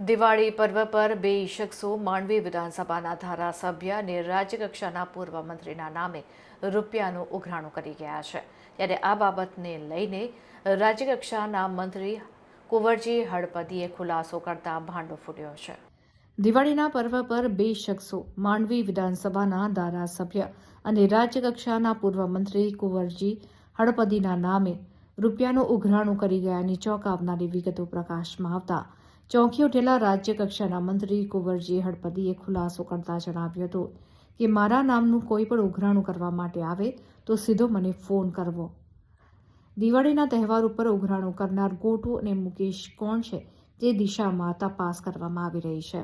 દિવાળી પર્વ પર બે શખ્સો માંડવી વિધાનસભાના ધારાસભ્ય અને રાજ્યકક્ષાના પૂર્વ મંત્રીના નામે રૂપિયાનું ઉઘરાણું કરી ગયા છે. ત્યારે આ બાબતને લઈને રાજ્યકક્ષાના મંત્રી કુંવરજી હળપતિએ ખુલાસો કરતા ભાંડો ફૂટ્યો છે. દિવાળીના પર્વ પર બે શખ્સો માંડવી વિધાનસભાના ધારાસભ્ય અને રાજ્યકક્ષાના પૂર્વ મંત્રી કુંવરજી હળપતિના નામે રૂપિયાનું ઉઘરાણું કરી ગયાની ચોંકાવનારી વિગતો પ્રકાશમાં આવતા ચોંકી ઉઠેલા રાજ્ય કક્ષાના મંત્રી કુંવરજી હડપદીએ ખુલાસો કરતા જણાવ્યું હતું કે, મારા નામનું કોઈ પણ ઉઘરાણું કરવા માટે આવે તો સીધો મને ફોન કરવો. દિવાળીના તહેવાર ઉપર ઉઘરાણું કરનાર ગોટુ અને મુકેશ કોણ છે તે દિશામાં તપાસ કરવામાં આવી રહી છે.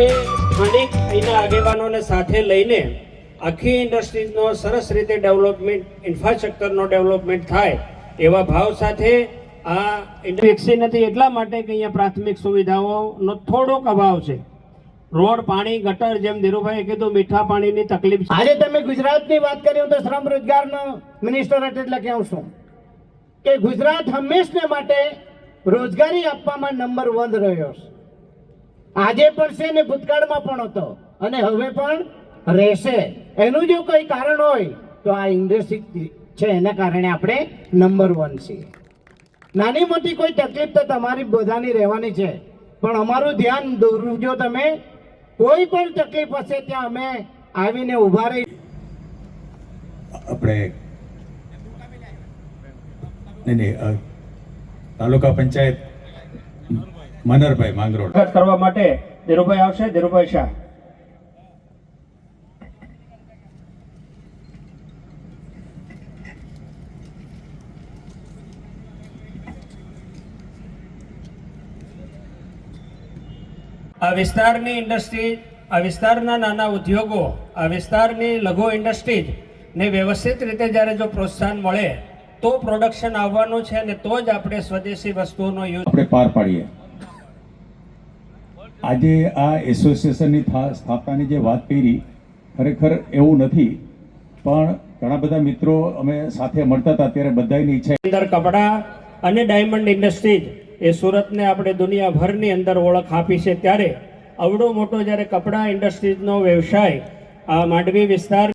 એ સ્થાનિક અહીંના આગેવાનોને સાથે લઈને આખી ઇન્ડસ્ટ્રીઝનો સરસ રીતે ડેવલપમેન્ટ, ઇન્ફ્રાસ્ટ્રક્ચરનો ડેવલપમેન્ટ થાય એવા ભાવ સાથે આ ઇન્ડ- વિકસી નથી એટલા માટે કે અહીંયા પ્રાથમિક સુવિધાઓનો થોડોક અભાવ છે. રોડ, પાણી, ગટર જેમ ધીરુભાઈએ કીધું, મીઠા પાણીની તકલીફ આજે તમે ગુજરાતની વાત કરી તો શ્રમ રોજગારનો મિનિસ્ટર એટલે કહું છું. કે ગુજરાત હંમેશને માટે રોજગારી આપવામાં નંબર વન રહ્યો છે. આજે પણ છે ને ભૂતકાળમાં પણ હતો. અને હવે પણ રહેશે. એનું જો કોઈ કારણ હોય, તો આ ઇન્ડસ્ટ્રી છે એના કારણે આપણે નંબર વન છીએ. નાની મોટી કોઈ તકલીફ તો તમારી બધાની રહેવાની છે. પણ અમારું ધ્યાન દોરજો તમે. કોઈ પણ તકલીફ હશે ત્યાં અમે આવીને ઊભા રહી આપણે નહીં તાલુકા પંચાયત મનરભાઈ માંગરોળ. કરવા માટે ધીરુભાઈ આવશે. ધીરુભાઈ શાહ. આ વિસ્તારની ઇન્ડસ્ટ્રી આ વિસ્તારના નાના ઉદ્યોગો આ વિસ્તારની લઘુ ઇન્ડસ્ટ્રીઝ ને વ્યવસ્થિત રીતે જ્યારે જો પ્રોત્સાહન મળે તો પ્રોડક્શન આવવાનું છે અને તો જ આપણે સ્વદેશી વસ્તુઓનો યુઝ આપણે પાર પાડીએ. આજે આ એસોસિએશનની સ્થાપનાની જે વાત કરી ખરેખર એવું નથી પણ ઘણા બધા મિત્રો અમે સાથે મળતા હતા ત્યારે બધાની ઈચ્છા અંદર કપડાં અને ડાયમંડ ઇન્ડસ્ટ્રીઝ એ સુરતને આપણે દુનિયાભરની અંદર ઓળખ આપી છે ત્યારે અવડો મોટો જ્યારે કપડાં ઇન્ડસ્ટ્રીઝનો વ્યવસાય આ માંડવી વિસ્તાર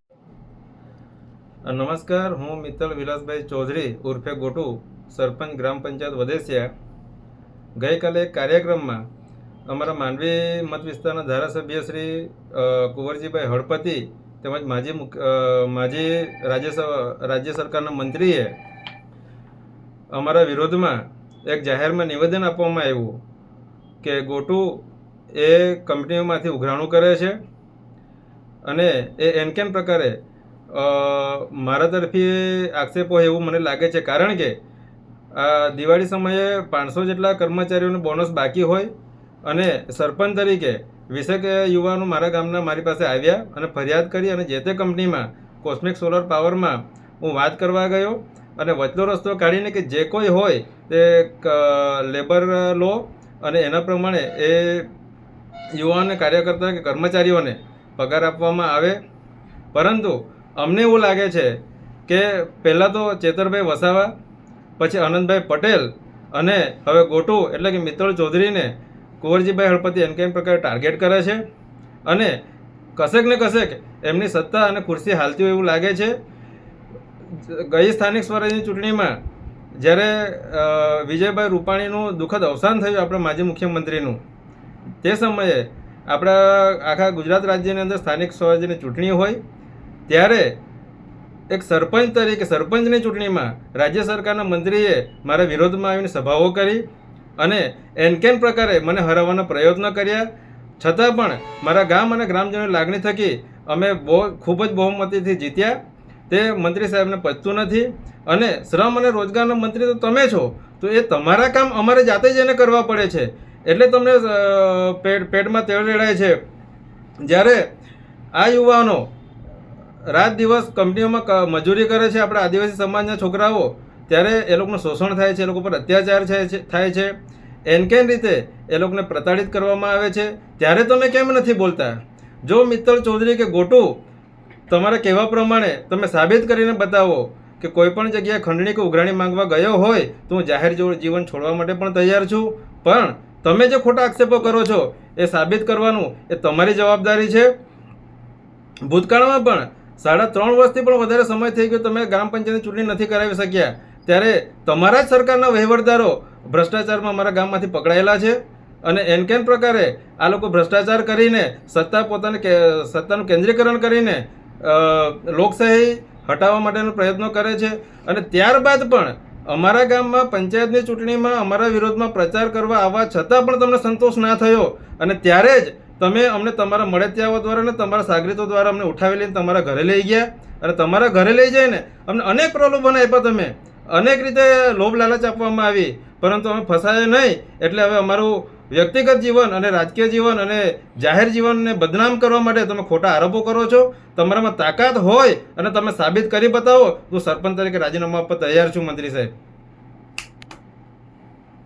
નમસ્કાર હું મિત્તલ વિલાસભાઈ ચૌધરી ઉર્ફે ગોટુ સરપંચ ગ્રામ પંચાયત વધેસિયા ગઈકાલે કાર્યક્રમમાં અમારા માંડવી મત વિસ્તારના ધારાસભ્ય શ્રી કુંવરજીભાઈ હળપતિ તેમજ માજી માજી રાજ્ય રાજ્ય સરકારના મંત્રીએ અમારા વિરોધમાં એક જાહેરમાં નિવેદન આપવામાં આવ્યું કે ગોટુ એ કંપનીઓમાંથી ઉઘરાણું કરે છે અને એ એન કેન પ્રકારે મારા તરફી આક્ષેપો એવું મને લાગે છે. કારણ કે દિવાળી સમયે પાંચસો જેટલા કર્મચારીઓનું બોનસ બાકી હોય અને સરપંચ તરીકે વીસેક યુવાનો મારા ગામના મારી પાસે આવ્યા અને ફરિયાદ કરી અને જે તે કંપનીમાં કોસ્મિક સોલર પાવરમાં હું વાત કરવા ગયો અને વચલો રસ્તો કાઢીને કે જે કોઈ હોય તે લેબર લો અને એના પ્રમાણે એ યુવાન કાર્યકર્તા કે કર્મચારીઓને પગાર આપવામાં આવે. પરંતુ અમને એવું લાગે છે કે પહેલાં તો ચેતરભાઈ વસાવા, પછી આનંદભાઈ પટેલ અને હવે ગોટુ એટલે કે મિત્તલ ચૌધરીને કુંવરજીભાઈ હળપતિ એમ કેમ પ્રકારે ટાર્ગેટ કરે છે અને કશેક ને કશેક એમની સત્તા અને ખુરશી હાલતી હોય એવું લાગે છે. ગઈ સ્થાનિક સ્વરાજની ચૂંટણીમાં જ્યારે વિજયભાઈ રૂપાણીનું દુઃખદ અવસાન થયું આપણા માજી મુખ્યમંત્રીનું, તે સમયે આપણા આખા ગુજરાત રાજ્યની અંદર સ્થાનિક સ્વરાજ્યની ચૂંટણી હોય, ત્યારે એક સરપંચ તરીકે, સરપંચની ચૂંટણીમાં રાજ્ય સરકારના મંત્રીએ મારા વિરોધમાં આવીને સભાઓ કરી અને એનકેન પ્રકારે મને હરાવવાના પ્રયત્ન કર્યા. છતાં પણ મારા ગામ અને ગ્રામજનોની લાગણી થકી અમે બહુ, ખૂબ જ બહુમતીથી જીત્યા. તે મંત્રી સાહેબને પચતું નથી. અને શ્રમ અને રોજગારના મંત્રી તો તમે છો, તો એ તમારા કામ અમારે જાતે જ એને કરવા પડે છે. એટલે તમને પેટ, પેટમાં તેળ રેડાય છે. જ્યારે આ યુવાનો રાત દિવસ કંપનીઓમાં મજૂરી કરે છે, આપણા આદિવાસી સમાજના છોકરાઓ ત્યારે એ લોકોનું શોષણ થાય છે, એ લોકો પર અત્યાચાર થાય છે- થાય છે. એનકેન રીતે એ લોકોને પ્રતાડિત કરવામાં આવે છે. ત્યારે તમે કેમ નથી બોલતા? જો મિત્તલ ચૌધરી કે ગોટુ, તમારા કહેવા પ્રમાણે તમે સાબિત કરીને બતાવો કે કોઈ પણ જગ્યાએ ખંડણી કે ઉઘરાણી માંગવા ગયો હોય, તો હું જાહેર જીવન છોડવા માટે પણ તૈયાર છું. પણ તમે જે ખોટા આક્ષેપો કરો છો, એ સાબિત કરવાનું એ તમારી જવાબદારી છે. ભૂતકાળમાં પણ સાડા ત્રણ વર્ષથી પણ વધારે સમય થઈ ગયો તમે ગ્રામ પંચાયતની ચૂંટણી નથી કરાવી શક્યા. ત્યારે તમારા જ સરકારના વહીવટદારો ભ્રષ્ટાચારમાં અમારા ગામમાંથી પકડાયેલા છે અને એનકેન પ્રકારે આ લોકો ભ્રષ્ટાચાર કરીને સત્તા પોતાને સત્તાનું કેન્દ્રીકરણ કરીને લોકશાહી હટાવવા માટેનો પ્રયત્નો કરે છે અને ત્યારબાદ પણ અમારા ગામમાં પંચાયતની ચૂંટણીમાં અમારા વિરોધમાં પ્રચાર કરવા આવવા છતાં પણ તમને સંતોષ ના થયો અને ત્યારે જ તમે અમને તમારા મળતિયાઓ દ્વારા અને તમારા સાગરીતો દ્વારા અમને ઉઠાવી લઈને તમારા ઘરે લઈ ગયા અને તમારા ઘરે લઈ જઈને અમને અનેક પ્રલોભન આપ્યા તમે. અનેક રીતે લોભ લાલચ આપવામાં આવી, પરંતુ અમે ફસાયા નહીં. એટલે હવે અમારું વ્યક્તિગત જીવન અને રાજકીય જીવન અને જાહેર જીવનને બદનામ કરવા માટે તમે ખોટા આરોપો કરો છો. તમારામાં તાકાત હોય અને તમે સાબિત કરી બતાવો, તો સરપંચ તરીકે રાજીનામા આપવા તૈયાર છું મંત્રી સાહેબ.